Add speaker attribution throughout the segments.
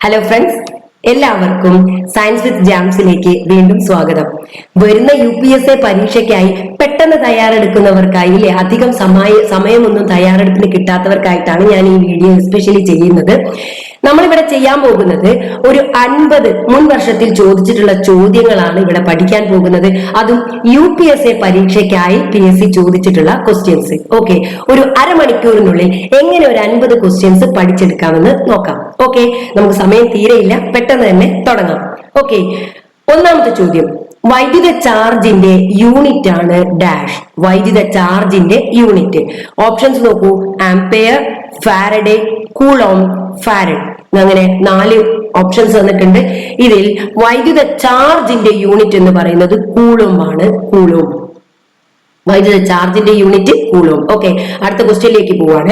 Speaker 1: Hello friends എല്ലാവർക്കും science with ജാംസിലേക്ക് വീണ്ടും സ്വാഗതം. വരുന്ന യു പി എസ് എ പരീക്ഷയ്ക്കായി പെട്ടെന്ന് തയ്യാറെടുക്കുന്നവർക്കായി ഇല്ലേ അധികം സമയ സമയമൊന്നും തയ്യാറെടുപ്പിന് കിട്ടാത്തവർക്കായിട്ടാണ് ഞാൻ ഈ വീഡിയോ എസ്പെഷ്യലി ചെയ്യുന്നത്. നമ്മളിവിടെ ചെയ്യാൻ പോകുന്നത് ഒരു അൻപത് മുൻ വർഷത്തിൽ ചോദിച്ചിട്ടുള്ള ചോദ്യങ്ങളാണ് ഇവിടെ പഠിക്കാൻ പോകുന്നത്. അതും യു പി എസ് എ പരീക്ഷയ്ക്കായി പി എസ് സി ചോദിച്ചിട്ടുള്ള ക്വസ്റ്റ്യൻസ് ഓക്കെ ഒരു അരമണിക്കൂറിനുള്ളിൽ എങ്ങനെ ഒരു അൻപത് ക്വസ്റ്റ്യൻസ് പഠിച്ചെടുക്കാമെന്ന് നോക്കാം. ഓക്കെ നമുക്ക് സമയം തീരെയില്ല പെട്ടെന്ന് തന്നെ തുടങ്ങാം. ഓക്കെ ഒന്നാമത്തെ ചോദ്യം. വൈദ്യുത ചാർജിന്റെ യൂണിറ്റ് ആണ് ഡാഷ് വൈദ്യുത ചാർജിന്റെ യൂണിറ്റ് ഓപ്ഷൻസ് നോക്കൂ. ആംപെയർ ഫാരഡേ കൂളോം ഫാരഡ് അങ്ങനെ നാല് ഓപ്ഷൻസ് തന്നിട്ടുണ്ട് ഇതിൽ വൈദ്യുത ചാർജിന്റെ യൂണിറ്റ് എന്ന് പറയുന്നത് കൂളും ആണ്. കൂളും വൈദ്യുത ചാർജിന്റെ യൂണിറ്റ് കൂളും. ഓക്കെ അടുത്ത ക്വസ്റ്റ്യനിലേക്ക് പോവാണ്.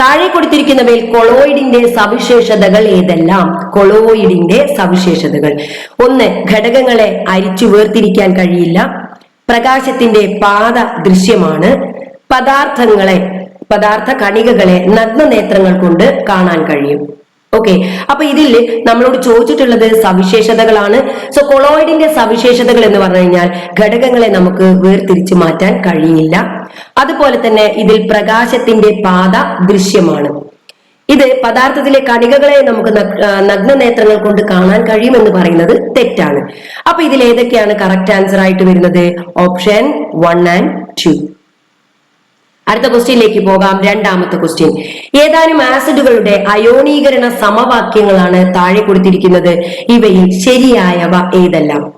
Speaker 1: താഴെ കൊടുത്തിരിക്കുന്നവയിൽ കൊളോയിഡിന്റെ സവിശേഷതകൾ ഏതെല്ലാം? കൊളോയിഡിന്റെ സവിശേഷതകൾ. ഒന്ന് ഘടകങ്ങളെ അരിച്ചു വേർതിരിക്കാൻ കഴിയില്ല. പ്രകാശത്തിന്റെ പാത ദൃശ്യമാണ്. പദാർത്ഥങ്ങളെ പദാർത്ഥ കണികകളെ നഗ്നനേത്രങ്ങൾ കൊണ്ട് കാണാൻ കഴിയും. ഓക്കെ അപ്പൊ ഇതിൽ നമ്മളോട് ചോദിച്ചിട്ടുള്ളത് സവിശേഷതകളാണ്. സോ കൊളോയിഡിന്റെ സവിശേഷതകൾ എന്ന് പറഞ്ഞു കഴിഞ്ഞാൽ ഘടകങ്ങളെ നമുക്ക് വേർതിരിച്ചു മാറ്റാൻ കഴിയില്ല. അതുപോലെ തന്നെ ഇതിൽ പ്രകാശത്തിന്റെ പാത ദൃശ്യമാണ്. ഇത് പദാർത്ഥത്തിലെ കണികകളെ നമുക്ക് നഗ്ന നേത്രങ്ങൾ കൊണ്ട് കാണാൻ കഴിയുമെന്ന് പറയുന്നത് തെറ്റാണ്. അപ്പൊ ഇതിൽ ഏതൊക്കെയാണ് കറക്റ്റ് ആൻസർ ആയിട്ട് വരുന്നത്? ഓപ്ഷൻ വൺ ആൻഡ് ടു അടുത്ത ക്വസ്റ്റ്യനിലേക്ക് പോകാം. രണ്ടാമത്തെ ക്വസ്റ്റ്യൻ. ഏതാനും ആസിഡുകളുടെ അയോണീകരണ സമവാക്യങ്ങളാണ് താഴെ കൊടുത്തിരിക്കുന്നത്. ഇവയിൽ ശരിയായവ ഏതെല്ലാം?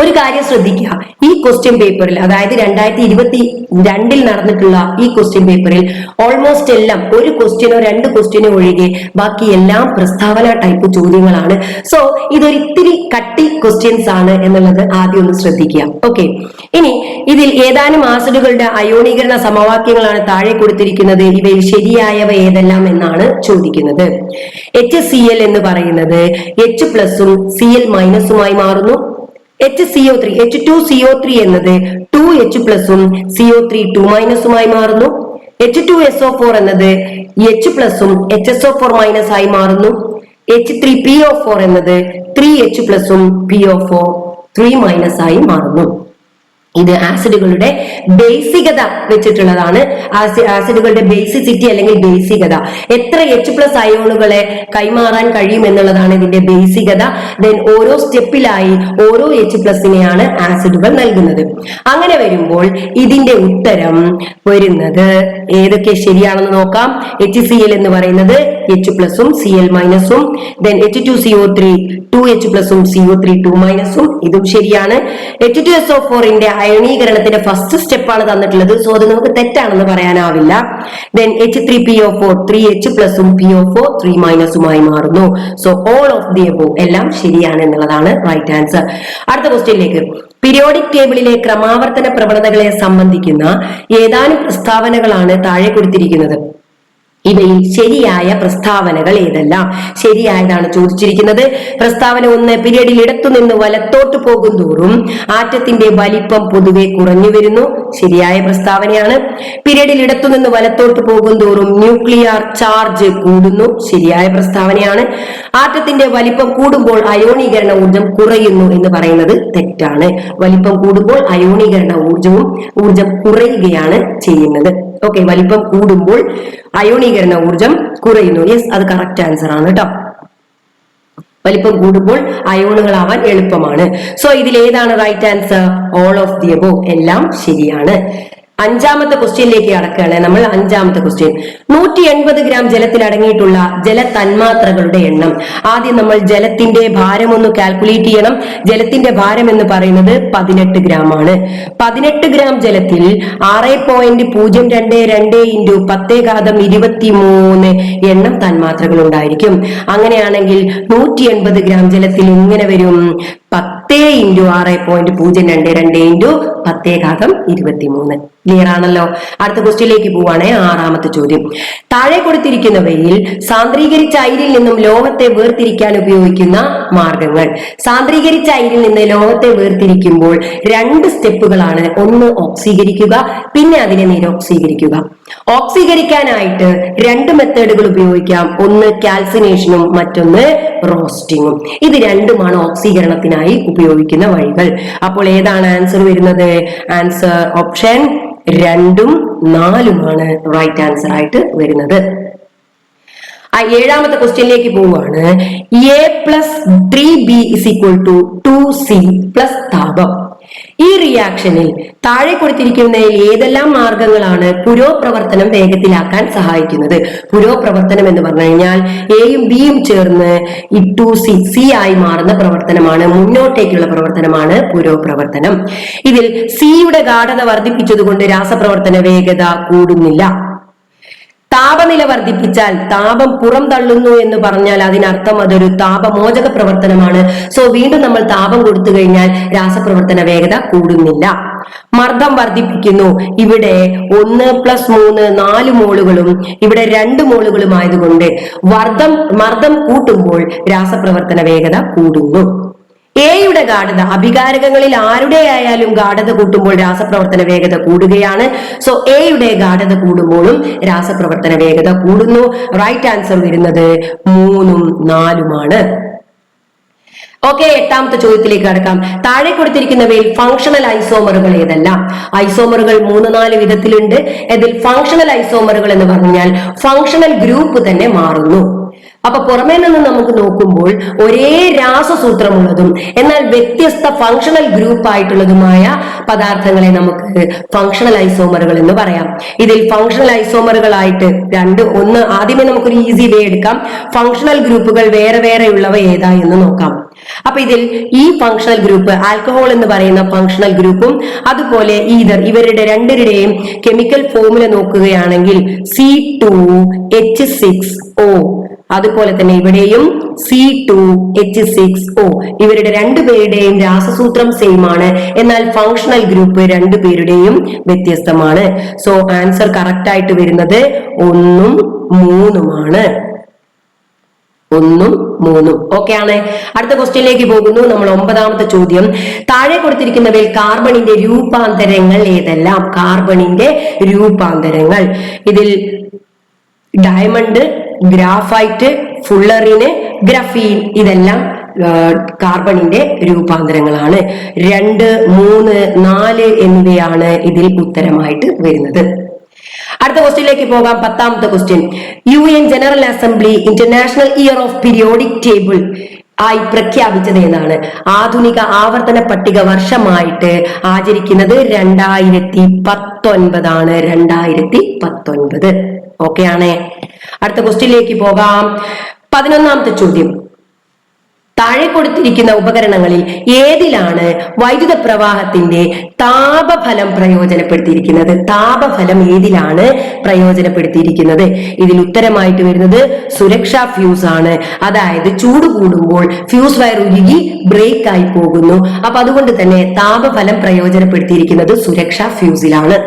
Speaker 1: ഒരു കാര്യം ശ്രദ്ധിക്കുക. ഈ ക്വസ്റ്റ്യൻ പേപ്പറിൽ അതായത് രണ്ടായിരത്തി ഇരുപത്തി രണ്ടിൽ നടന്നിട്ടുള്ള ഈ ക്വസ്റ്റ്യൻ പേപ്പറിൽ ഓൾമോസ്റ്റ് എല്ലാം ഒരു ക്വസ്റ്റ്യനോ രണ്ട് ക്വസ്റ്റ്യനോ ഒഴികെ ബാക്കി എല്ലാം പ്രസ്താവന ടൈപ്പ് ചോദ്യങ്ങളാണ്. സോ ഇതൊരിത്തിരി കട്ടി ക്വസ്റ്റ്യൻസ് ആണ് എന്നുള്ളത് ആദ്യം ഒന്ന് ശ്രദ്ധിക്കുക. ഓക്കെ ഇനി ഇതിൽ ഏതാനും ആസിഡുകളുടെ അയോണീകരണ സമവാക്യങ്ങളാണ് താഴെ കൊടുത്തിരിക്കുന്നത്. ഇവയിൽ ശരിയായവ ഏതെല്ലാം എന്നാണ് ചോദിക്കുന്നത്. എച്ച് സി എൽ എന്ന് പറയുന്നത് എച്ച് പ്ലസും സി എൽ മൈനസുമായി മാറുന്നു. H C O three H two C O three എന്നത് ടു എച്ച് പ്ലസും സിഒ ത്രീ ടു മൈനസുമായി മാറുന്നു. H two S O four എന്നത് എച്ച് പ്ലസും H S O four minus ആയി മാറുന്നു. H three P O four എന്നത് ത്രീ എച്ച് പ്ലസും P O four three minus ആയി മാറുന്നു. ഇത് ആസിഡുകളുടെ ബേസികത വെച്ചിട്ടുള്ളതാണ്. ആസി- ആസിഡുകളുടെ ബേസിസിറ്റി അല്ലെങ്കിൽ ബേസികത. എത്ര എച്ച് പ്ലസ് അയോണുകളെ കൈമാറാൻ കഴിയും എന്നുള്ളതാണ് ഇതിന്റെ ബേസികത. ദെൻ ഓരോ സ്റ്റെപ്പിലായി ഓരോ എച്ച് പ്ലസിനെയാണ് ആസിഡുകൾ നൽകുന്നത്. അങ്ങനെ വരുമ്പോൾ ഇതിന്റെ ഉത്തരം വരുന്നത് ഏതൊക്കെ ശരിയാണെന്ന് നോക്കാം. എച്ച് സി എൽ എന്ന് പറയുന്നത് എച്ച് പ്ലസും C L മൈനസും then H two C O three two H പ്ലസും സി ഒ ത്രീ ടു മൈനസും ഇതും ശരിയാണ്. എച്ച് ടു എസ് ഒ ഫോറിന്റെ അയണീകരണത്തിന്റെ ഫസ്റ്റ് സ്റ്റെപ്പാണ് തന്നിട്ടുള്ളത്. സോ അത് നമുക്ക് തെറ്റാണെന്ന് പറയാനാവില്ല. Then H three P O four three H പ്ലസും പി ഒ ഫോർ ത്രീ മൈനസുമായി മാറുന്നു. So all of the above എല്ലാം ശരിയാണ് എന്നുള്ളതാണ് റൈറ്റ് ആൻസർ അടുത്ത ക്വസ്റ്റ്യനിലേക്ക് പീരിയോഡിക് ടേബിളിലെ ക്രമാവർത്തന പ്രവണതകളെ സംബന്ധിക്കുന്ന ഏതാനും പ്രസ്താവനകളാണ് താഴെ കൊടുത്തിരിക്കുന്നത്. ഇവയിൽ ശരിയായ പ്രസ്താവനകൾ ഏതെല്ലാം? ശരിയായതാണ് ചോദിച്ചിരിക്കുന്നത്. പ്രസ്താവന ഒന്ന് പിരിയഡിൽ ഇടത്തുനിന്ന് വലത്തോട്ട് പോകും തോറും ആറ്റത്തിന്റെ വലിപ്പം പൊതുവെ കുറഞ്ഞു വരുന്നു. ശരിയായ പ്രസ്താവനയാണ്. പിരിയഡിൽ ഇടത്തുനിന്ന് വലത്തോട്ട് പോകും തോറും ന്യൂക്ലിയർ ചാർജ് കൂടുന്നു. ശരിയായ പ്രസ്താവനയാണ്. ആറ്റത്തിന്റെ വലിപ്പം കൂടുമ്പോൾ അയോണീകരണ ഊർജം കുറയുന്നു എന്ന് പറയുന്നത് തെറ്റാണ്. വലിപ്പം കൂടുമ്പോൾ അയോണീകരണ ഊർജവും ഊർജം കുറയുകയാണ് ചെയ്യുന്നത്. ഓക്കെ വലിപ്പം കൂടുമ്പോൾ അയോണീകരണ ഊർജം കുറയുന്നു. യെസ് അത് കറക്റ്റ് ആൻസർ ആണ് കേട്ടോ. വലിപ്പം കൂടുമ്പോൾ അയോണുകളാവാൻ എളുപ്പമാണ്. സോ ഇതിൽ ഏതാണ് right answer all of the above എല്ലാം ശരിയാണ്. അഞ്ചാമത്തെ ക്വസ്റ്റ്യനിലേക്ക് കടക്കുകയാണ്. നമ്മൾ അഞ്ചാമത്തെ ക്വസ്റ്റ്യൻ. നൂറ്റി എൺപത് ഗ്രാം ജലത്തിൽ അടങ്ങിയിട്ടുള്ള ജല തന്മാത്രകളുടെ എണ്ണം. ആദ്യം നമ്മൾ ജലത്തിന്റെ ഭാരം ഒന്ന് കാൽക്കുലേറ്റ് ചെയ്യണം. ജലത്തിന്റെ ഭാരം എന്ന് പറയുന്നത് പതിനെട്ട് ഗ്രാം ആണ് പതിനെട്ട് ഗ്രാം ജലത്തിൽ ആറ് പോയിന്റ് പൂജ്യം രണ്ട് രണ്ട് ഇന്റു പത്തേഘാതം ഇരുപത്തി മൂന്ന് എണ്ണം തന്മാത്രകൾ ഉണ്ടായിരിക്കും അങ്ങനെയാണെങ്കിൽ നൂറ്റി എൺപത് ഗ്രാം ജലത്തിൽ ഇങ്ങനെ വരും? പത്തേ ഇന്റു ആറ് പോയിന്റ് പൂജ്യം രണ്ട് രണ്ട് ഇന്റു പത്തേഘാതം ഇരുപത്തി മൂന്ന് ക്ലിയർ ആണല്ലോ? അടുത്ത ക്വസ്റ്റ്യനിലേക്ക് പോവാണേ. ആറാമത്തെ ചോദ്യം. താഴെ കൊടുത്തിരിക്കുന്നവയിൽ സാന്ദ്രീകരിച്ച അയിരിൽ നിന്നും ലോഹത്തെ വേർതിരിക്കാൻ ഉപയോഗിക്കുന്ന മാർഗങ്ങൾ. സാന്ദ്രീകരിച്ച അയിരിൽ നിന്ന് ലോഹത്തെ വേർതിരിക്കുമ്പോൾ രണ്ട് സ്റ്റെപ്പുകളാണ്. ഒന്ന് ഓക്സീകരിക്കുക പിന്നെ അതിനെ നിരോക്സീകരിക്കുക. ഓക്സീകരിക്കാനായിട്ട് രണ്ട് മെത്തേഡുകൾ ഉപയോഗിക്കാം. ഒന്ന് കാൽസിനേഷനും മറ്റൊന്ന് റോസ്റ്റിങ്ങും. ഇത് രണ്ടുമാണ് ഓക്സീകരണത്തിനായി ഉപയോഗിക്കുന്ന വഴികൾ. അപ്പോൾ ഏതാണ് ആൻസർ വരുന്നത്? ആൻസർ ഓപ്ഷൻ രണ്ടും നാലുമാണ് റൈറ്റ് ആൻസർ ആയിട്ട് വരുന്നത്. ആ ഏഴാമത്തെ ക്വസ്റ്റ്യനിലേക്ക് പോവുകയാണ്. A plus three B is equal to two C plus താപം. ഈ റിയാക്ഷനിൽ താഴെ കൊടുത്തിരിക്കുന്ന ഏതെല്ലാം മാർഗങ്ങളാണ് പുരോപ്രവർത്തനം വേഗത്തിലാക്കാൻ സഹായിക്കുന്നത്? പുരോപ്രവർത്തനം എന്ന് പറഞ്ഞു കഴിഞ്ഞാൽ എയും ബിയും ചേർന്ന് ഇട്ടു സി സി ആയി മാറുന്ന പ്രവർത്തനമാണ് മുന്നോട്ടേക്കുള്ള പ്രവർത്തനമാണ് പുരോപ്രവർത്തനം. ഇതിൽ സിയുടെ ഗാഠത വർദ്ധിപ്പിച്ചതുകൊണ്ട് രാസപ്രവർത്തന വേഗത കൂടുന്നില്ല. താപനില വർദ്ധിപ്പിച്ചാൽ താപം പുറം തള്ളുന്നു എന്ന് പറഞ്ഞാൽ അതിനർത്ഥം അതൊരു താപമോചക പ്രവർത്തനമാണ്. സോ വീണ്ടും നമ്മൾ താപം കൊടുത്തു കഴിഞ്ഞാൽ രാസപ്രവർത്തന വേഗത കൂടുന്നില്ല. മർദ്ദം വർദ്ധിപ്പിക്കുന്നു. ഇവിടെ ഒന്ന് പ്ലസ് മൂന്ന് നാല് മോളുകളും ഇവിടെ രണ്ട് മോളുകളും ആയതുകൊണ്ട് വർദ്ധം മർദ്ദം കൂട്ടുമ്പോൾ രാസപ്രവർത്തന വേഗത കൂടുന്നു. എയുടെ ഗാഠത അഭികാരകങ്ങളിൽ ആരുടെ ആയാലും ഗാഠത കൂട്ടുമ്പോൾ രാസപ്രവർത്തന വേഗത കൂടുകയാണ്. സോ എയുടെ ഗാഠത കൂടുമ്പോഴും രാസപ്രവർത്തന വേഗത കൂടുന്നു. റൈറ്റ് ആൻസർ വരുന്നത് മൂന്നും നാലുമാണ്. ഓക്കെ എട്ടാമത്തെ ചോദ്യത്തിലേക്ക് കടക്കാം. താഴെ കൊടുത്തിരിക്കുന്നവയിൽ ഫങ്ഷണൽ ഐസോമറുകൾ ഏതെല്ലാം? ഐസോമറുകൾ മൂന്ന് നാല് വിധത്തിലുണ്ട്. ഇതിൽ ഫങ്ഷണൽ ഐസോമറുകൾ എന്ന് പറഞ്ഞാൽ ഫങ്ഷണൽ ഗ്രൂപ്പ് തന്നെ മാറുന്നു. അപ്പൊ പുറമേ നിന്ന് നമുക്ക് നോക്കുമ്പോൾ ഒരേ രാസസൂത്രമുള്ളതും എന്നാൽ വ്യത്യസ്ത ഫങ്ഷണൽ ഗ്രൂപ്പ് ആയിട്ടുള്ളതുമായ പദാർത്ഥങ്ങളെ നമുക്ക് ഫങ്ഷണൽ ഐസോമറുകൾ എന്ന് പറയാം. ഇതിൽ ഫങ്ഷണൽ ഐസോമറുകളായിട്ട് രണ്ട് ഒന്ന് ആദ്യമേ നമുക്കൊരു ഈസി വേ എടുക്കാം. ഫങ്ഷണൽ ഗ്രൂപ്പുകൾ വേറെ വേറെ ഉള്ളവ ഏതാ എന്ന് നോക്കാം. അപ്പൊ ഇതിൽ ഈ ഫങ്ഷണൽ ഗ്രൂപ്പ് ആൽക്കഹോൾ എന്ന് പറയുന്ന ഫങ്ഷണൽ ഗ്രൂപ്പും അതുപോലെ ഈതർ ഇവരുടെ രണ്ടുപേരുടെയും കെമിക്കൽ ഫോമുല നോക്കുകയാണെങ്കിൽ C two H six O അതുപോലെ തന്നെ ഇവിടെയും C two H six O ഇവരുടെ രണ്ടുപേരുടെയും രാസസൂത്രം സെയിം ആണ്. എന്നാൽ ഫങ്ഷണൽ ഗ്രൂപ്പ് രണ്ടുപേരുടെയും വ്യത്യസ്തമാണ്. സോ ആൻസർ കറക്റ്റ് ആയിട്ട് വരുന്നത് ഒന്നും മൂന്നുമാണ് ഒന്നും മൂന്നും. ഓക്കെ ആണ്. അടുത്ത ക്വസ്റ്റ്യനിലേക്ക് പോകുന്നു. നമ്മൾ ഒമ്പതാമത്തെ ചോദ്യം. താഴെ കൊടുത്തിരിക്കുന്നവയിൽ കാർബണിന്റെ രൂപാന്തരങ്ങൾ ഏതെല്ലാം? കാർബണിന്റെ രൂപാന്തരങ്ങൾ. ഇതിൽ ഡയമണ്ട് ഗ്രാഫൈറ്റ് ഫുള്ളറിന് ഗ്രഫീൻ ഇതെല്ലാം കാർബണിന്റെ രൂപാന്തരങ്ങളാണ്. രണ്ട് മൂന്ന് നാല് എന്നിവയാണ് ഇതിൽ ഉത്തരമായിട്ട് വരുന്നത്. അടുത്ത ക്വസ്റ്റ്യനിലേക്ക് പോകാം. പത്താമത്തെ question. U N general assembly international year of periodic table. ആയി പ്രഖ്യാപിച്ചത് എന്നാണ് ആധുനിക ആവർത്തന പട്ടിക വർഷമായിട്ട് ആചരിക്കുന്നത് രണ്ടായിരത്തി പത്തൊൻപതാണ് രണ്ടായിരത്തി പത്തൊൻപത് ഓക്കെ ആണേ. അടുത്ത ക്വസ്റ്റ്യനിലേക്ക് പോകാം. പതിനൊന്നാമത്തെ ചോദ്യം. താഴെ കൊടുത്തിരിക്കുന്ന ഉപകരണങ്ങളിൽ ഏതിലാണ് വൈദ്യുത പ്രവാഹത്തിന്റെ താപഫലം പ്രയോജനപ്പെടുത്തിയിരിക്കുന്നത്? താപഫലം ഏതിലാണ് പ്രയോജനപ്പെടുത്തിയിരിക്കുന്നത്? ഇതിൽ ഉത്തരമായിട്ട് വരുന്നത് സുരക്ഷാ ഫ്യൂസ് ആണ്. അതായത് ചൂട് കൂടുമ്പോൾ ഫ്യൂസ് വയർ ഉരുകി ബ്രേക്ക് ആയി പോകുന്നു. അപ്പൊ അതുകൊണ്ട് തന്നെ താപഫലം പ്രയോജനപ്പെടുത്തിയിരിക്കുന്നത് സുരക്ഷാ ഫ്യൂസിലാണ്.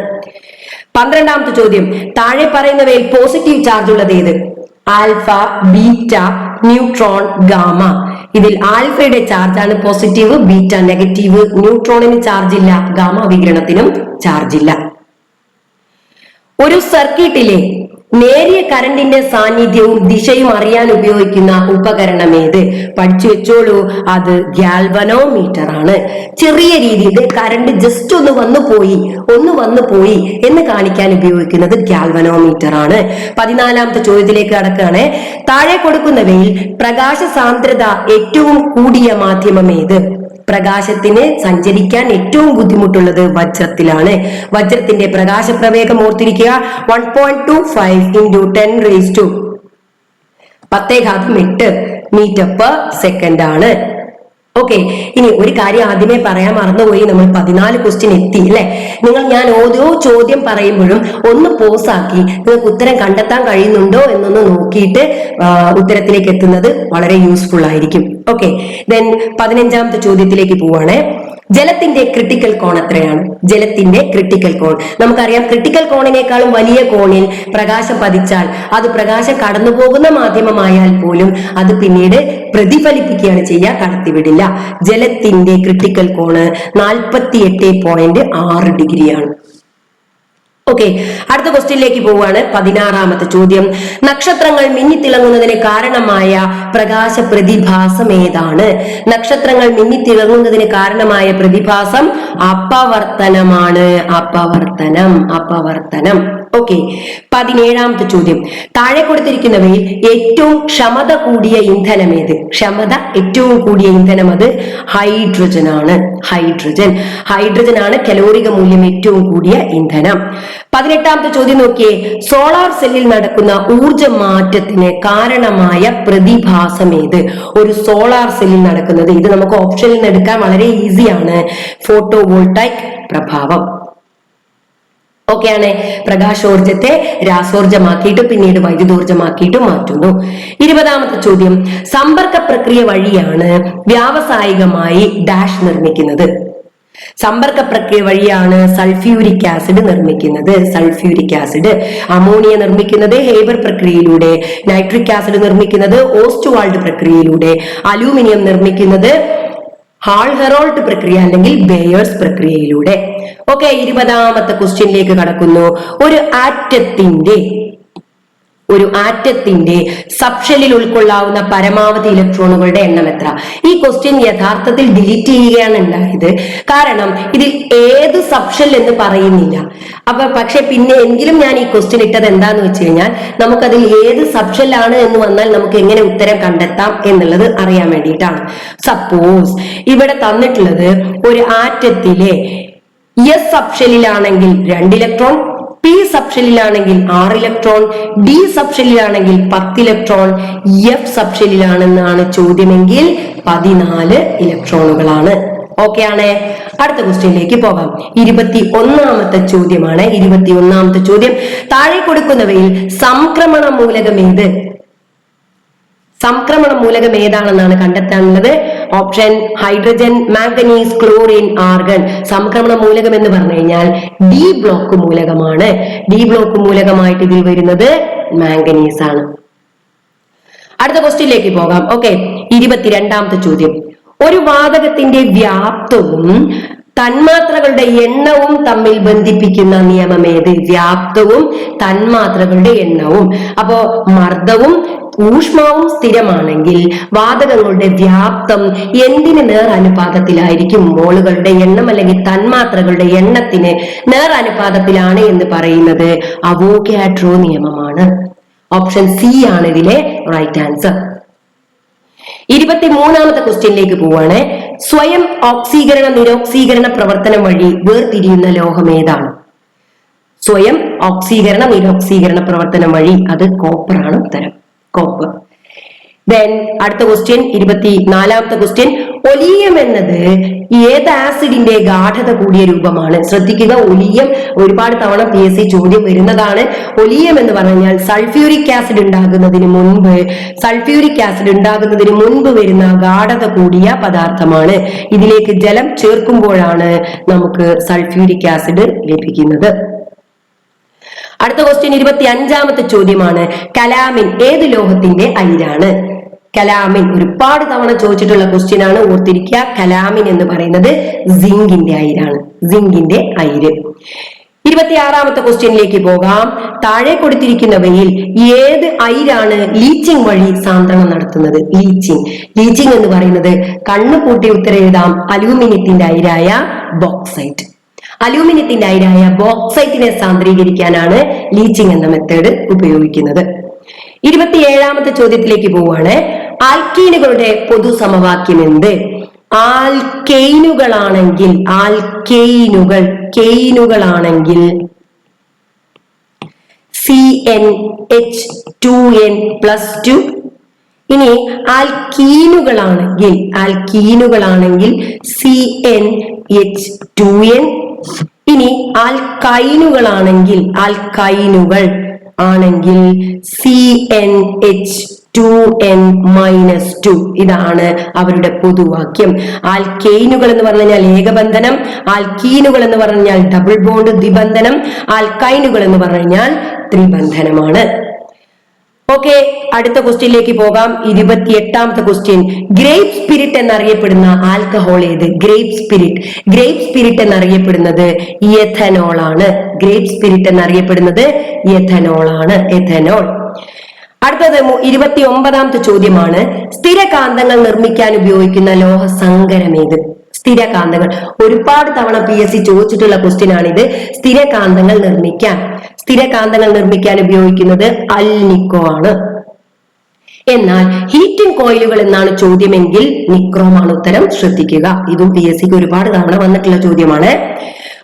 Speaker 1: പന്ത്രണ്ടാമത്തെ ചോദ്യം. താഴെ പറയുന്നവയിൽ പോസിറ്റീവ് ചാർജ് ഉള്ളത് ഏത്? Alpha beta neutron gamma. ഇതിൽ ആൽഫയുടെ ചാർജ് ആണ് പോസിറ്റീവ് ബീറ്റ നെഗറ്റീവ് ന്യൂട്രോണിന് ചാർജ് ഇല്ല ഗാമ വികിരണത്തിനും ചാർജ് ഇല്ല. ഒരു സർക്യൂട്ടിലെ നേരിയ കരണ്ടിന്റെ സാന്നിധ്യവും ദിശയും അറിയാൻ ഉപയോഗിക്കുന്ന ഉപകരണം ഏത് പഠിച്ചു വെച്ചോളൂ. അത് ഗ്യാൽവനോമീറ്റർ ആണ് ചെറിയ രീതിയിൽ കരണ്ട് ജസ്റ്റ് ഒന്ന് വന്നു പോയി ഒന്ന് വന്നു പോയി എന്ന് കാണിക്കാൻ ഉപയോഗിക്കുന്നത് ഗ്യാൽവനോമീറ്റർ ആണ് പതിനാലാമത്തെ ചോദ്യത്തിലേക്ക് കടക്കുകയാണ്. താഴെ കൊടുക്കുന്നവയിൽ പ്രകാശ സാന്ദ്രത ഏറ്റവും കൂടിയ മാധ്യമം ഏത് പ്രകാശത്തിന് സഞ്ചരിക്കാൻ ഏറ്റവും ബുദ്ധിമുട്ടുള്ളത് വജ്രത്തിലാണ്. വജ്രത്തിന്റെ പ്രകാശ പ്രവേഗം ഓർത്തിരിക്കുക. One point two five into ten raise to പത്തേ ഘാതം എട്ട് മീറ്റർ പെർ സെക്കൻഡ് ആണ്. ഓക്കെ ഇനി ഒരു കാര്യം ആദ്യമേ പറയാൻ മറന്നുപോയി. നമ്മൾ പതിനാല് ക്വസ്റ്റ്യൻ എത്തി അല്ലെ? നിങ്ങൾ ഞാൻ ഓരോ ചോദ്യം പറയുമ്പോഴും ഒന്ന് പോസ് ആക്കി. നിങ്ങൾക്ക് ഉത്തരം കണ്ടെത്താൻ കഴിയുന്നുണ്ടോ എന്നൊന്ന് നോക്കിയിട്ട് ഉത്തരത്തിലേക്ക് എത്തുന്നത് വളരെ യൂസ്ഫുൾ ആയിരിക്കും. ഓക്കെ ദെൻ പതിനഞ്ചാമത്തെ ചോദ്യത്തിലേക്ക് പോവാണ്. ജലത്തിന്റെ ക്രിട്ടിക്കൽ കോൺ എത്രയാണ്? ജലത്തിന്റെ ക്രിട്ടിക്കൽ കോൺ നമുക്കറിയാം ക്രിട്ടിക്കൽ കോണിനേക്കാളും വലിയ കോണിൽ പ്രകാശം പതിച്ചാൽ അത് പ്രകാശം കടന്നുപോകുന്ന മാധ്യമമായാൽ പോലും അത് പിന്നീട് പ്രതിഫലിപ്പിക്കുകയാണ് ചെയ്യുക കടത്തിവിടില്ല. ജലത്തിന്റെ ക്രിട്ടിക്കൽ കോണ് നാൽപ്പത്തി എട്ട് പോയിന്റ് ആറ് ഡിഗ്രിയാണ് ഓക്കെ അടുത്ത ക്വസ്റ്റ്യനിലേക്ക് പോവുകയാണ്. പതിനാറാമത്തെ ചോദ്യം. നക്ഷത്രങ്ങൾ മിന്നിത്തിളങ്ങുന്നതിന് കാരണമായ പ്രകാശ പ്രതിഭാസം ഏതാണ്? നക്ഷത്രങ്ങൾ മിന്നിത്തിളങ്ങുന്നതിന് കാരണമായ പ്രതിഭാസം അപവർത്തനമാണ്. അപവർത്തനം അപവർത്തനം. ഓക്കെ പതിനേഴാമത്തെ ചോദ്യം. താഴെ കൊടുത്തിരിക്കുന്നവയിൽ ഏറ്റവും ക്ഷമത കൂടിയ ഇന്ധനം ഏത്? ക്ഷമത ഏറ്റവും കൂടിയ ഇന്ധനം അത് ഹൈഡ്രജൻ ആണ്. ഹൈഡ്രജൻ ഹൈഡ്രജൻ ആണ് കലോറിക മൂല്യം ഏറ്റവും കൂടിയ ഇന്ധനം. പതിനെട്ടാമത്തെ ചോദ്യം നോക്കിയേ. സോളാർ സെല്ലിൽ നടക്കുന്ന ഊർജ മാറ്റത്തിന് കാരണമായ പ്രതിഭാസം ഏത്? ഒരു സോളാർ സെല്ലിൽ നടക്കുന്നത്. ഇത് നമുക്ക് ഓപ്ഷനിൽ നിന്ന് എടുക്കാൻ വളരെ ഈസിയാണ് ഫോട്ടോ വോൾട്ടൈക് പ്രഭാവം. ഓക്കെയാണ് പ്രകാശോർജത്തെ രാസോർജമാക്കിയിട്ട് പിന്നീട് വൈദ്യുതോർജമാക്കിയിട്ട് മാറ്റുന്നു. ഇരുപതാമത്തെ ചോദ്യം സമ്പർക്ക പ്രക്രിയ വഴിയാണ് വ്യാവസായികമായി ഡാഷ് നിർമ്മിക്കുന്നത്. സമ്പർക്ക പ്രക്രിയ വഴിയാണ് സൾഫ്യൂരിക് ആസിഡ് നിർമ്മിക്കുന്നത്. സൾഫ്യൂരിക് ആസിഡ് അമോണിയ നിർമ്മിക്കുന്നത് ഹേബർ പ്രക്രിയയിലൂടെ നൈട്രിക് ആസിഡ് നിർമ്മിക്കുന്നത് ഓസ്റ്റുവാൾഡ് പ്രക്രിയയിലൂടെ അലൂമിനിയം നിർമ്മിക്കുന്നത് ഹാൾ ഹെറോൾട്ട് പ്രക്രിയ അല്ലെങ്കിൽ ബേയേഴ്സ് പ്രക്രിയയിലൂടെ. ഓക്കെ ഇരുപതാമത്തെ ക്വസ്റ്റ്യനിലേക്ക് കടക്കുന്നു. ഒരു ആറ്റത്തിന്റെ ഒരു ആറ്റത്തിന്റെ സബ്ഷെല്ലിൽ ഉൾക്കൊള്ളാവുന്ന പരമാവധി ഇലക്ട്രോണുകളുടെ എണ്ണം എത്ര? ഈ ക്വസ്റ്റ്യൻ യഥാർത്ഥത്തിൽ ഡിലീറ്റ് ചെയ്യുകയാണ് ഉണ്ടായത്. കാരണം ഇതിൽ ഏത് സബ്ഷെൽ എന്ന് പറയുന്നില്ല. അപ്പൊ പക്ഷെ പിന്നെ എങ്കിലും ഞാൻ ഈ ക്വസ്റ്റ്യൻ ഇട്ടത് എന്താന്ന് വെച്ച് കഴിഞ്ഞാൽ നമുക്കതിൽ ഏത് സബ്ഷെല്ലാണ് എന്ന് വന്നാൽ നമുക്ക് എങ്ങനെ ഉത്തരം കണ്ടെത്താം എന്നുള്ളത് അറിയാൻ വേണ്ടിയിട്ടാണ്. സപ്പോസ് ഇവിടെ തന്നിട്ടുള്ളത് ഒരു ആറ്റത്തിലെ എസ് സബ്ഷെല്ലിലാണെങ്കിൽ രണ്ട് ഇലക്ട്രോൺ പി സബ്ഷെല്ലിലാണെങ്കിൽ ആറ് ഇലക്ട്രോൺ ഡി സബ്ഷെല്ലിലാണെങ്കിൽ പത്ത് ഇലക്ട്രോൺ എഫ് സബ്ഷെല്ലിലാണെന്നാണ് ചോദ്യമെങ്കിൽ പതിനാല് ഇലക്ട്രോണുകളാണ് ഓക്കെ ആണ്? അടുത്ത ക്വസ്റ്റ്യനിലേക്ക് പോകാം. ഇരുപത്തി ഒന്നാമത്തെ ചോദ്യമാണ്. ഇരുപത്തി ഒന്നാമത്തെ ചോദ്യം. താഴെ കൊടുക്കുന്നവയിൽ സംക്രമണ മൂലകം ഏത് സംക്രമണ മൂലകം ഏതാണെന്നാണ് കണ്ടെത്താനുള്ളത്? Option hydrogen manganese chlorine argon സംക്രമണ മൂലകം എന്ന് പറഞ്ഞു കഴിഞ്ഞാൽ ഡി ബ്ലോക്ക് മൂലകമാണ്. ഡി ബ്ലോക്ക് മൂലകമായിട്ട് ഇതിൽ വരുന്നത് മാംഗനീസ് ആണ്. അടുത്ത ക്വസ്റ്റ്യനിലേക്ക് പോകാം. ഓക്കെ ഇരുപത്തിരണ്ടാമത്തെ ചോദ്യം. ഒരു വാതകത്തിന്റെ വ്യാപ്തവും തന്മാത്രകളുടെ എണ്ണവും തമ്മിൽ ബന്ധിപ്പിക്കുന്ന നിയമം ഏത്? വ്യാപ്തവും തന്മാത്രകളുടെ എണ്ണവും. അപ്പോ മർദ്ദവും ഊഷ്മാവും സ്ഥിരമാണെങ്കിൽ വാതകങ്ങളുടെ വ്യാപ്തം എന്തിന് നേർ അനുപാതത്തിലായിരിക്കും മോളുകളുടെ എണ്ണം അല്ലെങ്കിൽ തന്മാത്രകളുടെ എണ്ണത്തിന് നേർ അനുപാതത്തിലാണ് എന്ന് പറയുന്നത്. അവോഗ്യാട്രോ നിയമമാണ്. ഓപ്ഷൻ സി ആണ് ഇതിലെ റൈറ്റ് ആൻസർ ഇരുപത്തി മൂന്നാമത്തെ ക്വസ്റ്റ്യനിലേക്ക് പോവാണ്. സ്വയം ഓക്സീകരണ നിരോക്സീകരണ പ്രവർത്തനം വഴി വേർതിരിയുന്ന ലോഹം ഏതാണ്? സ്വയം ഓക്സീകരണ നിരോക്സീകരണ പ്രവർത്തനം വഴി അത് കോപ്പറാണ് ഉത്തരം. കോപ്പർ ദെൻ അടുത്ത ക്വസ്റ്റ്യൻ ഇരുപത്തി നാലാമത്തെ ക്വസ്റ്റ്യൻ ഒലിയം എന്നത് ഏത് ആസിഡിന്റെ ഗാഠത കൂടിയ രൂപമാണ്? ശ്രദ്ധിക്കുക ഒലിയം ഒരുപാട് തവണ പി എസ് സി ചോദ്യം വരുന്നതാണ്. ഒലിയം എന്ന് പറഞ്ഞാൽ സൾഫ്യൂരിക് ആസിഡ് ഉണ്ടാകുന്നതിന് മുൻപ് സൾഫ്യൂരിക് ആസിഡ് ഉണ്ടാകുന്നതിന് മുൻപ് വരുന്ന ഗാഠത കൂടിയ പദാർത്ഥമാണ്. ഇതിലേക്ക് ജലം ചേർക്കുമ്പോഴാണ് നമുക്ക് സൾഫ്യൂരിക് ആസിഡ് ലഭിക്കുന്നത്. അടുത്ത ക്വസ്റ്റ്യൻ ഇരുപത്തി അഞ്ചാമത്തെ ചോദ്യമാണ്. കലാമിൻ ഏത് ലോഹത്തിന്റെ അയിരാണ്? കലാമിൻ ഒരുപാട് തവണ ചോദിച്ചിട്ടുള്ള ക്വസ്റ്റ്യൻ ആണ്. ഓർത്തിരിക്കുക കലാമിൻ എന്ന് പറയുന്നത് സിങ്കിന്റെ അയിരാണ്. സിങ്കിന്റെ അയിര്. ഇരുപത്തി ആറാമത്തെ ക്വസ്റ്റ്യനിലേക്ക് പോകാം. താഴെ കൊടുത്തിരിക്കുന്നവയിൽ ഏത് അയിരാണ് ലീച്ചിങ് വഴി സാന്ദ്രണം നടത്തുന്നത്? ലീച്ചിങ് ലീച്ചിങ് എന്ന് പറയുന്നത് കണ്ണു പൂട്ടി ഉത്തരം എഴുതാം അലൂമിനിയത്തിന്റെ അയിരായ ബോക്സൈറ്റ് അലൂമിനിയത്തിന്റെ അയിരായ ബോക്സൈറ്റിനെ സാന്ദ്രീകരിക്കാനാണ് ലീച്ചിങ് എന്ന മെത്തേഡ് ഉപയോഗിക്കുന്നത്. ഇരുപത്തിയേഴാമത്തെ ചോദ്യത്തിലേക്ക് പോവുകയാണ്. ആൽക്കീനുകളുടെ പൊതു സമവാക്യം എന്ത്? ആൽക്കെയിനുകളാണെങ്കിൽ ആൽക്കെയിനുകൾ കെയിനുകളാണെങ്കിൽ C N H two N plus two ഇനി ആൽക്കീനുകളാണെങ്കിൽ ആൽക്കീനുകളാണെങ്കിൽ C N H two N ഇനി ആൽക്കൈനുകളാണെങ്കിൽ ആൽക്കൈനുകൾ ആണെങ്കിൽ C N H two N minus two ഇതാണ് അവരുടെ പൊതുവാക്യം. ആൽക്കെയിനുകൾ എന്ന് പറഞ്ഞു ഏകബന്ധനം ആൽക്കീനുകൾ എന്ന് പറഞ്ഞു ഡബിൾ ബോണ്ട് ദ്വിബന്ധനം ആൽക്കൈനുകൾ എന്ന് പറഞ്ഞു ത്രിബന്ധനമാണ്. ഓക്കെ അടുത്ത ക്വസ്റ്റ്യനിലേക്ക് പോകാം. ഇരുപത്തി എട്ടാമത്തെ ക്വസ്റ്റ്യൻ ഗ്രേപ്പ് സ്പിരിറ്റ് എന്നറിയപ്പെടുന്ന ആൽക്കഹോൾ ഏത്? ഗ്രേപ്പ് സ്പിരിറ്റ് ഗ്രേപ്പ് സ്പിരിറ്റ് എന്നറിയപ്പെടുന്നത് എഥനോൾ ആണ്. ഗ്രേപ്പ് സ്പിരിറ്റ് എന്നറിയപ്പെടുന്നത് എഥനോൾ ആണ്. എഥനോൾ അടുത്തത് ഇരുപത്തി ഒമ്പതാമത്തെ ചോദ്യമാണ്. സ്ഥിരകാന്തങ്ങൾ നിർമ്മിക്കാൻ ഉപയോഗിക്കുന്ന ലോഹ സങ്കരം ഏത്? സ്ഥിരകാന്തങ്ങൾ. ഒരുപാട് തവണ പി എസ് സി ചോദിച്ചിട്ടുള്ള ക്വസ്റ്റ്യൻ ആണിത്. സ്ഥിരകാന്തങ്ങൾ നിർമ്മിക്കാൻ. സ്ഥിരകാന്തങ്ങൾ നിർമ്മിക്കാൻ ഉപയോഗിക്കുന്നത് അൽനിക്കോ ആണ്. എന്നാൽ ഹീറ്റിംഗ് കോയിലുകൾ എന്നാണ് ചോദ്യമെങ്കിൽ നിക്രോമാണ് ഉത്തരം. ശ്രദ്ധിക്കുക. ഇതും പി എസ് സിക്ക് ഒരുപാട് തവണ വന്നിട്ടുള്ള ചോദ്യമാണ്.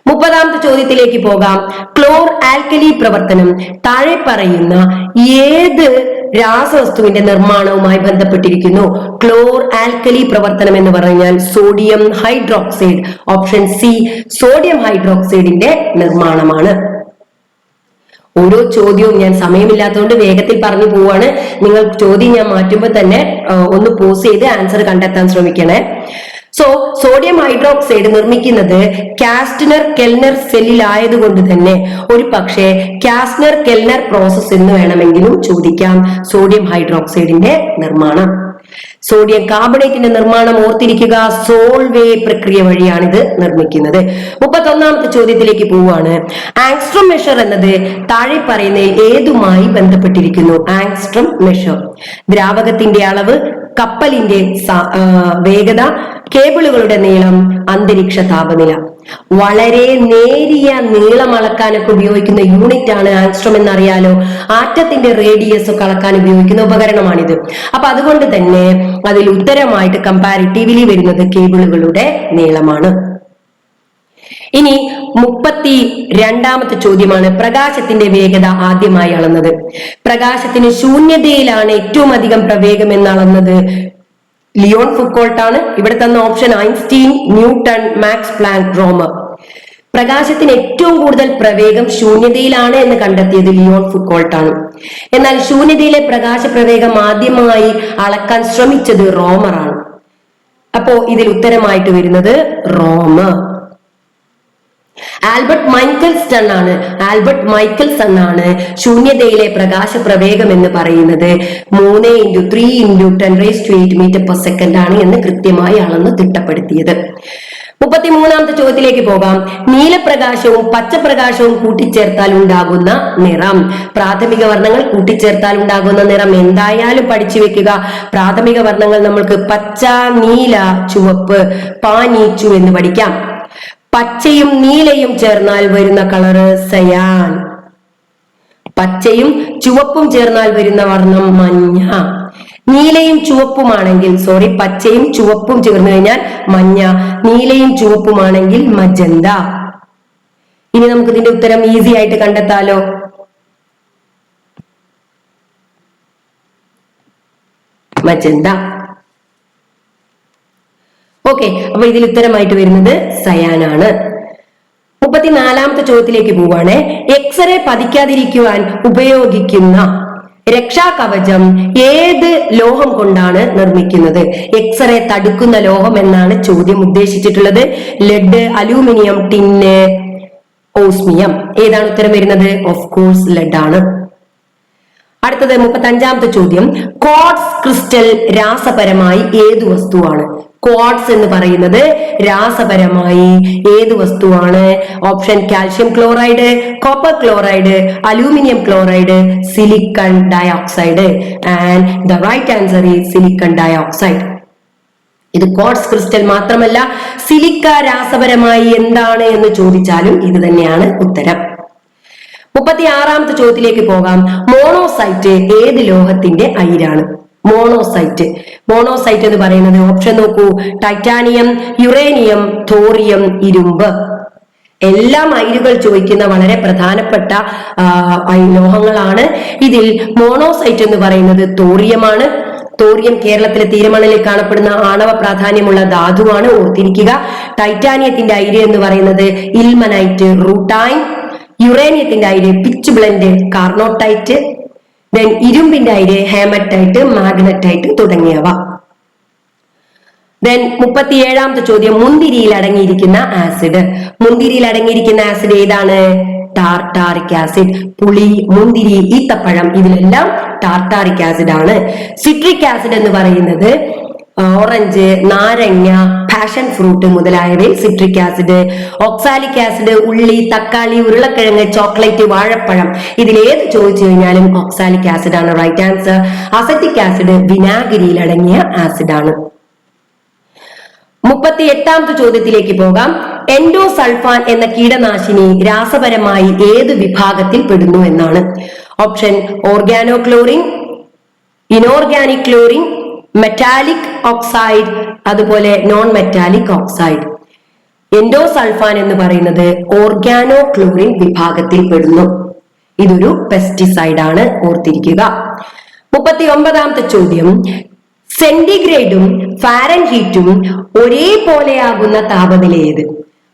Speaker 1: മുപ്പതാമത്തെ ചോദ്യത്തിലേക്ക് പോകാം. ക്ലോർ ആൽക്കലി പ്രവർത്തനം. താഴെ പറയുന്ന ഏത് രാസവസ്തുവിന്റെ നിർമ്മാണവുമായി ബന്ധപ്പെട്ടിരിക്കുന്നു? ക്ലോർ ആൽക്കലി പ്രവർത്തനം എന്ന് പറഞ്ഞാൽ sodium hydroxide. Option C sodium ഹൈഡ്രോക്സൈഡിന്റെ നിർമ്മാണമാണ്. ഓരോ ചോദ്യവും ഞാൻ സമയമില്ലാത്തതുകൊണ്ട് വേഗത്തിൽ പറഞ്ഞു പോവാണ്. നിങ്ങൾ ചോദ്യം ഞാൻ മാറ്റുമ്പോൾ തന്നെ ഒന്ന് പോസ് ചെയ്ത് ആൻസർ കണ്ടെത്താൻ ശ്രമിക്കണേ. സോ സോഡിയം ഹൈഡ്രോക്സൈഡ് നിർമ്മിക്കുന്നത് കാസ്റ്റ്നർ കെൽനർ സെല്ലിലായതുകൊണ്ട് തന്നെ. ഒരു പക്ഷേ കാസ്റ്റ്നർ കെൽനർ പ്രോസസ് എന്ന് വേണമെങ്കിലും ചോദിക്കാം. സോഡിയം ഹൈഡ്രോക്സൈഡിന്റെ നിർമ്മാണം. സോഡിയം കാർബണേറ്റിന്റെ നിർമ്മാണം ഓർത്തിരിക്കുക. സോൾവേ പ്രക്രിയ വഴിയാണ് ഇത് നിർമ്മിക്കുന്നത്. മുപ്പത്തൊന്നാമത്തെ ചോദ്യത്തിലേക്ക് പോവുകയാണ്. ആങ്സ്ട്രം മെഷർ എന്നത് താഴെ പറയുന്ന ഏതുമായി ബന്ധപ്പെട്ടിരിക്കുന്നു? ആങ്സ്ട്രം മെഷർ ദ്രാവകത്തിന്റെ അളവ് കപ്പലിന്റെ വേഗത കേബിളുകളുടെ നീളം അന്തരീക്ഷ താപനില. വളരെ നേരിയ നീളം അളക്കാനൊക്കെ ഉപയോഗിക്കുന്ന യൂണിറ്റ് ആണ് ആൻസ്ട്രോം എന്നറിയാലോ. ആറ്റത്തിന്റെ റേഡിയസ് ഒക്കെ അളക്കാൻ ഉപയോഗിക്കുന്ന ഉപകരണമാണിത്. അപ്പൊ അതുകൊണ്ട് തന്നെ അതിൽ ഉത്തരമായിട്ട് കമ്പാരിറ്റീവ്ലി വരുന്നത് കേബിളുകളുടെ നീളമാണ്. ഇനി മുപ്പത്തി രണ്ടാമത്തെ ചോദ്യമാണ് പ്രകാശത്തിന്റെ വേഗത ആദ്യമായി അളന്നത്. പ്രകാശത്തിന് ശൂന്യതയിലാണ് ഏറ്റവും അധികം പ്രവേഗം എന്ന് അളന്നത്. ലിയോൺ ഫുക്കോൾട്ട് ആണ് ഇവിടെ തന്ന option Einstein Newton Max Planck Romer പ്രകാശത്തിന് ഏറ്റവും കൂടുതൽ പ്രവേഗം ശൂന്യതയിലാണ് എന്ന് കണ്ടെത്തിയത് ലിയോൺ ഫുക്കോൾട്ട് ആണ് എന്നാൽ ശൂന്യതയിലെ പ്രകാശ പ്രവേഗം ആദ്യമായി അളക്കാൻ ശ്രമിച്ചത് റോമർ ആണ്. അപ്പോ ഇതിൽ ഉത്തരമായിട്ട് വരുന്നത് റോമർ ആൽബർട്ട് മൈക്കൽസൺ ആണ് ആൽബർട്ട് മൈക്കൽസൺ ആണ് ശൂന്യതയിലെ പ്രകാശ പ്രവേഗം എന്ന് പറയുന്നത്. മൂന്ന് into three into ten raise to eight metre per second ആണ് എന്ന് കൃത്യമായി അളന്ന് തിട്ടപ്പെടുത്തിയത്. മുപ്പത്തിമൂന്നാമത്തെ ചോദ്യത്തിലേക്ക് പോകാം. നീലപ്രകാശവും പച്ചപ്രകാശവും കൂട്ടിച്ചേർത്താൽ ഉണ്ടാകുന്ന നിറം. പ്രാഥമിക വർണങ്ങൾ കൂട്ടിച്ചേർത്താൽ ഉണ്ടാകുന്ന നിറം എന്തായാലും പഠിച്ചു വെക്കുക. പ്രാഥമിക വർണങ്ങൾ നമ്മൾക്ക് പച്ച നീല ചുവപ്പ് പാനീച്ചു എന്ന് പഠിക്കാം. പച്ചയും നീലയും ചേർന്നാൽ വരുന്ന കളറ് സയാൻ പച്ചയും ചുവപ്പും ചേർന്നാൽ വരുന്ന വർണം മഞ്ഞ. നീലയും ചുവപ്പുമാണെങ്കിൽ സോറി പച്ചയും ചുവപ്പും ചേർന്ന് കഴിഞ്ഞാൽ മഞ്ഞ. നീലയും ചുവപ്പുമാണെങ്കിൽ മജന്ത. ഇനി നമുക്ക് ഇതിന്റെ ഉത്തരം ഈസി ആയിട്ട് കണ്ടെത്താലോ. മജന്ത. ഓക്കെ അപ്പൊ ഇതിൽ ഉത്തരമായിട്ട് വരുന്നത് സയാനാണ്. മുപ്പത്തിനാലാമത്തെ ചോദ്യത്തിലേക്ക് പോവാണ്. എക്സ്റേ പതിക്കാതിരിക്കുവാൻ ഉപയോഗിക്കുന്ന രക്ഷാകവചം ഏത് ലോഹം കൊണ്ടാണ് നിർമ്മിക്കുന്നത്? എക്സ്റേ തടുക്കുന്ന ലോഹം എന്നാണ് ചോദ്യം ഉദ്ദേശിച്ചിട്ടുള്ളത്. ലെഡ് അലൂമിനിയം ടിന്ന് ഓസ്മിയം ഏതാണ് ഉത്തരം വരുന്നത്? ഓഫ് കോഴ്സ് ലെഡ് ആണ്. അടുത്തത് മുപ്പത്തി അഞ്ചാമത്തെ ചോദ്യം. കോഡ്സ് ക്രിസ്റ്റൽ രാസപരമായി ഏത് വസ്തുവാണ്? ക്വാർട്സ് എന്ന് പറയുന്നത് രാസപരമായി ഏത് വസ്തുവാണ്? Option calcium chloride copper chloride aluminium chloride silicon dioxide and the right answer ഈ സിലിക്കൺ ഡയോക്സൈഡ് ഇത് കോഡ്സ് ക്രിസ്റ്റൽ മാത്രമല്ല സിലിക്ക രാസപരമായി എന്താണ് എന്ന് ചോദിച്ചാലും ഇത് തന്നെയാണ് ഉത്തരം. മുപ്പത്തി ആറാമത്തെ ചോദ്യത്തിലേക്ക് പോകാം. മോണോസൈറ്റ് ഏത് ലോഹത്തിന്റെ അയിരാണ്? മോണോസൈറ്റ്. മോണോസൈറ്റ് എന്ന് പറയുന്നത് ഓപ്ഷൻ നോക്കൂ. ടൈറ്റാനിയം യുറേനിയം തോറിയം ഇരുമ്പ്. എല്ലാം അയിരുകൾ ചോദിക്കുന്ന വളരെ പ്രധാനപ്പെട്ട ലോഹങ്ങളാണ്. ഇതിൽ മോണോസൈറ്റ് എന്ന് പറയുന്നത് തോറിയമാണ് തോറിയം കേരളത്തിലെ തീരമണലിൽ കാണപ്പെടുന്ന ആണവ പ്രാധാന്യമുള്ള ധാതുവാണ്. ഓർത്തിരിക്കുക. ടൈറ്റാനിയത്തിന്റെ അയിര് എന്ന് പറയുന്നത് ഇൽമനൈറ്റ് റൂട്ടൈൻ യുറേനിയത്തിന്റെ അയിര് പിച്ച് ബ്ലെൻഡ് കാർണോട്ടൈറ്റ് ദെൻ ഇരുമ്പിന്റെ അയിര് ഹേമറ്റൈറ്റ് മാഗ്നറ്റൈറ്റ് തുടങ്ങിയവ. ദെൻ മുപ്പത്തിയേഴാമത്തെ ചോദ്യം മുന്തിരിയിൽ അടങ്ങിയിരിക്കുന്ന ആസിഡ് മുന്തിരിയിൽ അടങ്ങിയിരിക്കുന്ന ആസിഡ് ഏതാണ്? ടാർട്ടാറിക് ആസിഡ് പുളി മുന്തിരി ഈത്തപ്പഴം ഇതിലെല്ലാം ടാർട്ടാറിക് ആസിഡ് ആണ്. സിട്രിക് ആസിഡ് എന്ന് പറയുന്നത് ഓറഞ്ച് നാരങ്ങ പാഷൻ ഫ്രൂട്ട് മുതലായവയിൽ സിട്രിക് ആസിഡ് ഓക്സാലിക് ആസിഡ് ഉള്ളി തക്കാളി ഉരുളക്കിഴങ്ങ് ചോക്ലേറ്റ് വാഴപ്പഴം. ഇതിലേത് ചോദിച്ചു കഴിഞ്ഞാലും ഓക്സാലിക് ആസിഡ് ആണ് റൈറ്റ് ആൻസർ അസറ്റിക് ആസിഡ് വിനാഗിരിയിൽ അടങ്ങിയ ആസിഡ് ആണ്. മുപ്പത്തി എട്ടാമത്തെ ചോദ്യത്തിലേക്ക് പോകാം. എൻഡോസൾഫാൻ എന്ന കീടനാശിനി രാസപരമായി ഏത് വിഭാഗത്തിൽ പെടുന്നു എന്നാണ്. Option organo chlorine inorganic chlorine metallic oxide അതുപോലെ നോൺ മെറ്റാലിക് ഓക്സൈഡ് എൻഡോസൾഫാൻ എന്ന് പറയുന്നത് ഓർഗാനോ ക്ലോറിൻ വിഭാഗത്തിൽ പെടുന്നു. ഇതൊരു പെസ്റ്റിസൈഡ് ആണ് ഓർത്തിരിക്കുക. മുപ്പത്തി ഒമ്പതാമത്തെ ചോദ്യം സെന്റിഗ്രേഡും ഫാരൻഹീറ്റും ഒരേപോലെയാകുന്ന താപനില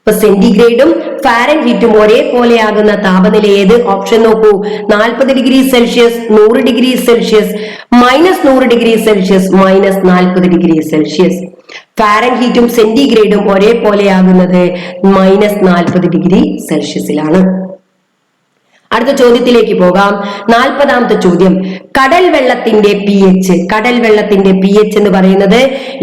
Speaker 1: ഇപ്പൊ സെന്റിഗ്രേഡും ഫാരൻഹീറ്റും ഒരേപോലെയാകുന്ന താപനില ഏത്? ഓപ്ഷൻ നോക്കൂ. നാൽപ്പത് ഡിഗ്രി സെൽഷ്യസ് നൂറ് ഡിഗ്രി സെൽഷ്യസ് മൈനസ് നൂറ് ഡിഗ്രി സെൽഷ്യസ് മൈനസ് നാൽപ്പത് ഡിഗ്രി സെൽഷ്യസ് ഫാരൻഹീറ്റും സെന്റിഗ്രേഡും ഒരേപോലെയാകുന്നത് മൈനസ് നാൽപ്പത് ഡിഗ്രി സെൽഷ്യസിലാണ് അടുത്ത ചോദ്യത്തിലേക്ക് പോകാം. നാൽപ്പതാമത്തെ ചോദ്യം. കടൽ വെള്ളത്തിന്റെ പി എച്ച് കടൽ വെള്ളത്തിന്റെ പി എച്ച് എന്ന് പറയുന്നത്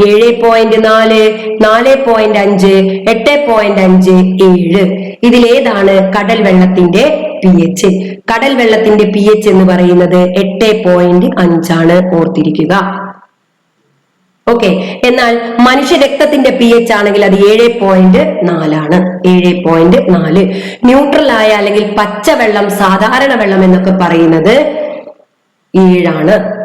Speaker 1: ഏഴ് പോയിന്റ് നാല് നാല് പോയിന്റ് അഞ്ച് എട്ട് പോയിന്റ് അഞ്ച് ഏഴ്. ഇതിലേതാണ് കടൽ വെള്ളത്തിന്റെ പി എച്ച് കടൽ വെള്ളത്തിന്റെ പി എച്ച് എന്ന് പറയുന്നത് എട്ട് പോയിന്റ് അഞ്ചാണ്. ഓർത്തിരിക്കുക. ഓക്കെ എന്നാൽ മനുഷ്യ രക്തത്തിന്റെ പി എച്ച് ആണെങ്കിൽ അത് ഏഴ് പോയിന്റ് നാലാണ്. ഏഴ് പോയിന്റ് നാല്. ന്യൂട്രൽ ആയ അല്ലെങ്കിൽ പച്ചവെള്ളം സാധാരണ വെള്ളം എന്നൊക്കെ പറയുന്നത് ഏഴാണ്.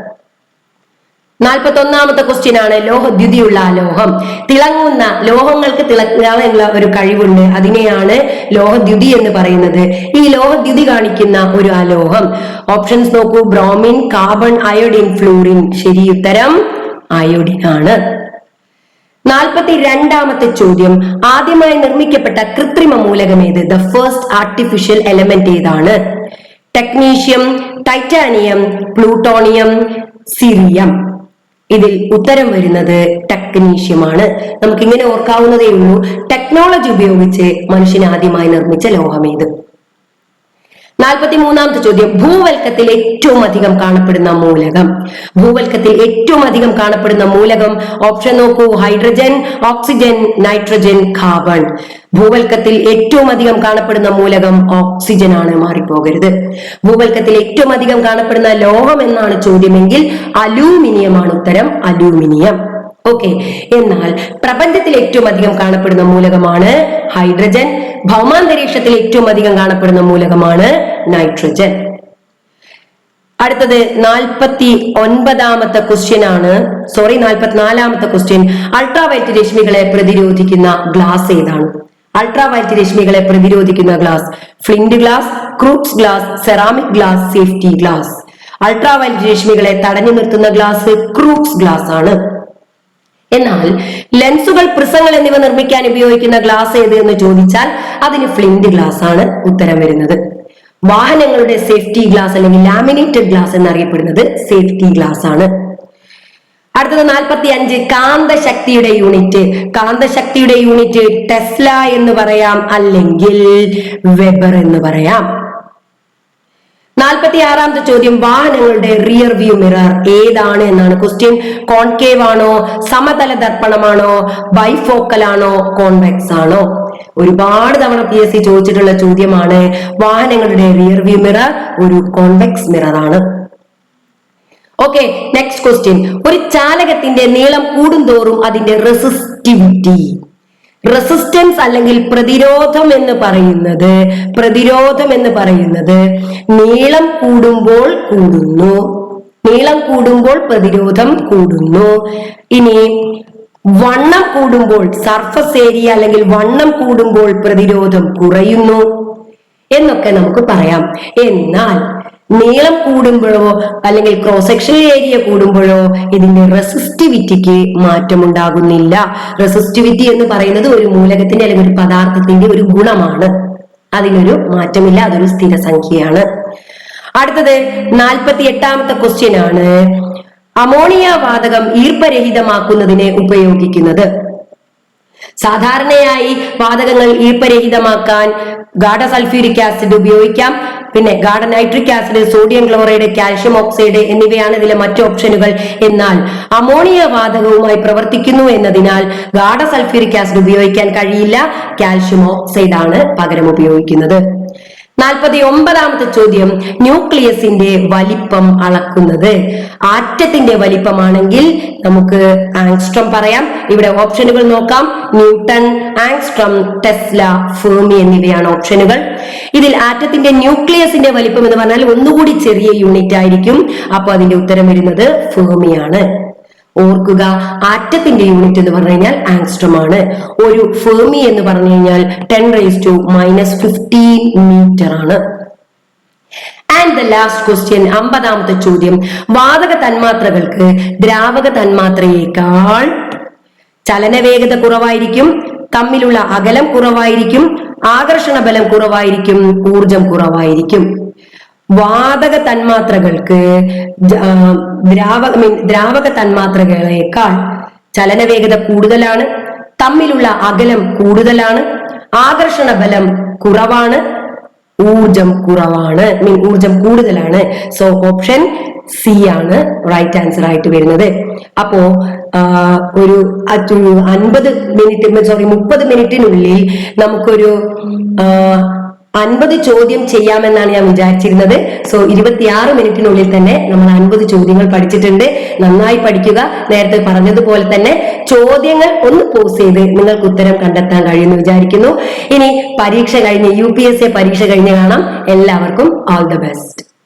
Speaker 1: നാൽപ്പത്തി ഒന്നാമത്തെ ക്വസ്റ്റ്യൻ ആണ് ലോഹദ്യുതിയുള്ള ലോഹം. തിളങ്ങുന്ന ലോഹങ്ങൾക്ക് തിളങ്ങാനുള്ള ഒരു കഴിവുണ്ട്. അതിനെയാണ് ലോഹദ്യുതി എന്ന് പറയുന്നത്. ഈ ലോഹദ്യുതി കാണിക്കുന്ന ഒരു അലോഹം ഓപ്ഷൻസ് നോക്കൂ. ബ്രോമിൻ കാർബൺ അയോഡിൻ ഫ്ലൂറിൻ ശരി ഉത്തരം അയോഡിൻ ആണ് നാൽപ്പത്തി രണ്ടാമത്തെ ചോദ്യം ആദ്യമായി നിർമ്മിക്കപ്പെട്ട കൃത്രിമ മൂലകം ഏത്? ദ ഫസ്റ്റ് ആർട്ടിഫിഷ്യൽ എലമെന്റ് ഏതാണ്? ടെക്നീഷ്യം ടൈറ്റാനിയം പ്ലൂട്ടോണിയം സിറിയം ഇതിൽ ഉത്തരം വരുന്നത് ടെക്നീഷ്യമാണ് നമുക്ക് ഇങ്ങനെ ഓർക്കാവുന്നതേ ഉള്ളൂ. ടെക്നോളജി ഉപയോഗിച്ച് മനുഷ്യൻ ആദ്യമായി നിർമ്മിച്ച ലോഹമേത് നാൽപ്പത്തി മൂന്നാമത്തെ ചോദ്യം. ഭൂവൽക്കത്തിൽ ഏറ്റവും അധികം കാണപ്പെടുന്ന മൂലകം. ഭൂവൽക്കത്തിൽ ഏറ്റവും അധികം കാണപ്പെടുന്ന മൂലകം ഓപ്ഷൻ നോക്കൂ. Hydrogen oxygen nitrogen carbon. ഭൂവൽക്കത്തിൽ ഏറ്റവും അധികം കാണപ്പെടുന്ന മൂലകം ഓക്സിജൻ ആണ് മാറിപ്പോകരുത്. ഭൂവൽക്കത്തിൽ ഏറ്റവും അധികം കാണപ്പെടുന്ന ലോഹം എന്നാണ് ചോദ്യമെങ്കിൽ അലൂമിനിയം ആണ് ഉത്തരം. അലൂമിനിയം. ഓക്കെ. എന്നാൽ പ്രപഞ്ചത്തിൽ ഏറ്റവും അധികം കാണപ്പെടുന്ന മൂലകമാണ് ഹൈഡ്രജൻ. ഭൗമാന്തരീക്ഷത്തിൽ ഏറ്റവും അധികം കാണപ്പെടുന്ന മൂലകമാണ് നൈട്രജൻ അടുത്തത് നാൽപ്പത്തി ഒൻപതാമത്തെ ക്വസ്റ്റ്യൻ ആണ്. സോറി നാൽപ്പത്തിനാലാമത്തെ ക്വസ്റ്റ്യൻ അൾട്രാവയറ്റ് രശ്മികളെ പ്രതിരോധിക്കുന്ന ഗ്ലാസ് ഏതാണ്? അൾട്രാവയറ്റ് രശ്മികളെ പ്രതിരോധിക്കുന്ന glass flint glass Crookes glass ceramic glass safety glass ultraviolet രശ്മികളെ തടഞ്ഞു നിർത്തുന്ന ഗ്ലാസ് ക്രൂക്സ് ഗ്ലാസ് ആണ്. എന്നാൽ ലെൻസുകൾ പ്രിസങ്ങൾ എന്നിവ നിർമ്മിക്കാൻ ഉപയോഗിക്കുന്ന ഗ്ലാസ് ഏത് എന്ന് ചോദിച്ചാൽ അതിന് ഫ്ലിന്റ് ഗ്ലാസ് ആണ് ഉത്തരം വരുന്നത്. വാഹനങ്ങളുടെ സേഫ്റ്റി ഗ്ലാസ് അല്ലെങ്കിൽ ലാമിനേറ്റഡ് ഗ്ലാസ് എന്നറിയപ്പെടുന്നത് സേഫ്റ്റി ഗ്ലാസ് ആണ്. അടുത്തത് നാൽപ്പത്തി അഞ്ച് കാന്തശക്തിയുടെ യൂണിറ്റ്. കാന്തശക്തിയുടെ യൂണിറ്റ് ടെസ്ല എന്ന് പറയാം അല്ലെങ്കിൽ വെബർ എന്ന് പറയാം. നാൽപ്പത്തി ആറാമത്തെ ചോദ്യം വാഹനങ്ങളുടെ റിയർ വ്യൂ മിറർ ഏതാണ് എന്നാണ് ക്വസ്റ്റ്യൻ കോൺകേവ് ആണോ സമതല ദർപ്പണമാണോ ബൈഫോക്കൽ ആണോ കോൺവെക്സ് ആണോ? ഒരുപാട് തവണ പി എസ് സി ചോദിച്ചിട്ടുള്ള ചോദ്യമാണ് വാഹനങ്ങളുടെ റിയർ വ്യൂ മിറർ ഒരു കോൺവെക്സ് മിറർ ആണ്. ഓക്കെ നെക്സ്റ്റ് ക്വസ്റ്റ്യൻ ഒരു ചാലകത്തിന്റെ നീളം കൂടുന്തോറും അതിന്റെ റെസിസ്റ്റിവിറ്റി റെസിസ്റ്റൻസ് അല്ലെങ്കിൽ പ്രതിരോധം എന്ന് പറയുന്നത് പ്രതിരോധം എന്ന് പറയുന്നത് നീളം കൂടുമ്പോൾ കൂടുന്നു. നീളം കൂടുമ്പോൾ പ്രതിരോധം കൂടുന്നു. ഇനി വണ്ണം കൂടുമ്പോൾ സർഫസ് ഏരിയ അല്ലെങ്കിൽ വണ്ണം കൂടുമ്പോൾ പ്രതിരോധം കുറയുന്നു എന്നൊക്കെ നമുക്ക് പറയാം. എന്നാൽ നീളം കൂടുമ്പോഴോ അല്ലെങ്കിൽ ക്രോസ് സെക്ഷണൽ ഏരിയ കൂടുമ്പോഴോ ഇതിന്റെ റെസിസ്റ്റിവിറ്റിക്ക് മാറ്റമുണ്ടാകുന്നില്ല. റെസിസ്റ്റിവിറ്റി എന്ന് പറയുന്നത് ഒരു മൂലകത്തിന്റെ അല്ലെങ്കിൽ ഒരു പദാർത്ഥത്തിന്റെ ഒരു ഗുണമാണ്. അതിനൊരു മാറ്റമില്ല അതൊരു സ്ഥിരസംഖ്യയാണ് അടുത്തത് നാൽപ്പത്തി എട്ടാമത്തെ ക്വസ്റ്റ്യൻ ആണ്. അമോണിയ വാതകം ഈർപ്പരഹിതമാക്കുന്നതിന് ഉപയോഗിക്കുന്നത്. സാധാരണയായി വാതകങ്ങൾ ഈർപ്പരഹിതമാക്കാൻ ഗാഢ സൾഫ്യൂരിക് ആസിഡ് ഉപയോഗിക്കാം. പിന്നെ ഗാഢ nitric acid sodium chloride calcium oxide എന്നിവയാണ് ഇതിലെ മറ്റു ഓപ്ഷനുകൾ. എന്നാൽ അമോണിയ വാതകവുമായി പ്രവർത്തിക്കുന്നു എന്നതിനാൽ ഗാഢ സൾഫ്യൂരിക് ആസിഡ് ഉപയോഗിക്കാൻ കഴിയില്ല. കാൽഷ്യം ഓക്സൈഡ് ആണ് പകരം ഉപയോഗിക്കുന്നത്. നാൽപ്പത്തി ഒമ്പതാമത്തെ ചോദ്യം. ന്യൂക്ലിയസിന്റെ വലിപ്പം അളക്കുന്നത് ആറ്റത്തിന്റെ വലിപ്പമാണെങ്കിൽ നമുക്ക് ആങ്സ്ട്രം പറയാം. ഇവിടെ ഓപ്ഷനുകൾ നോക്കാം. ന്യൂട്ടൺ ആങ്സ്ട്രം ടെസ്ല ഫേമി എന്നിവയാണ് ഓപ്ഷനുകൾ. ഇതിൽ ആറ്റത്തിന്റെ ന്യൂക്ലിയസിന്റെ വലിപ്പം എന്ന് പറഞ്ഞാൽ ഒന്നുകൂടി ചെറിയ യൂണിറ്റ് ആയിരിക്കും അപ്പൊ അതിന്റെ ഉത്തരം വരുന്നത് ഫേമിയാണ് ഓർക്കുക ആറ്റത്തിന്റെ യൂണിറ്റ് എന്ന് പറഞ്ഞു കഴിഞ്ഞാൽ ആങ്സ്ട്രം ആണ്. ഒരു ഫേമി എന്ന് പറഞ്ഞു കഴിഞ്ഞാൽ ten raise to minus fifteen metre ആണ്. ആൻഡ് ദ ലാസ്റ്റ് ക്വസ്റ്റ്യൻ അമ്പതാമത്തെ ചോദ്യം. വാതക തന്മാത്രകൾക്ക് ദ്രാവക തന്മാത്രയേക്കാൾ ചലനവേഗത കുറവായിരിക്കും തമ്മിലുള്ള അകലം കുറവായിരിക്കും ആകർഷണ ബലം കുറവായിരിക്കും ഊർജം കുറവായിരിക്കും. വാതക തന്മാത്രകൾക്ക് ദ്രാവക മീൻ ദ്രാവക തന്മാത്രകളേക്കാൾ ചലനവേഗത കൂടുതലാണ് തമ്മിലുള്ള അകലം കൂടുതലാണ് ആകർഷണ ബലം കുറവാണ് ഊർജം കുറവാണ് മീൻ ഊർജം കൂടുതലാണ്. സോ ഓപ്ഷൻ സി ആണ് റൈറ്റ് ആൻസർ ആയിട്ട് വരുന്നത്. അപ്പോ ഒരു അൻപത് മിനിറ്റ് സോറി മുപ്പത് മിനിറ്റിനുള്ളിൽ നമുക്കൊരു അൻപത് ചോദ്യം ചെയ്യാമെന്നാണ് ഞാൻ വിചാരിച്ചിരുന്നത്. സോ ഇരുപത്തിയാറ് മിനിറ്റിനുള്ളിൽ തന്നെ നമ്മൾ അൻപത് ചോദ്യങ്ങൾ പഠിച്ചിട്ടുണ്ട്. നന്നായി പഠിക്കുക. നേരത്തെ പറഞ്ഞതുപോലെ തന്നെ ചോദ്യങ്ങൾ ഒന്ന് പോസ് ചെയ്ത് നിങ്ങൾക്ക് ഉത്തരം കണ്ടെത്താൻ കഴിയുമെന്ന് വിചാരിക്കുന്നു. ഇനി പരീക്ഷ കഴിഞ്ഞ് യു പരീക്ഷ കഴിഞ്ഞ് കാണാം. എല്ലാവർക്കും ഓൾ ദ ബെസ്റ്റ്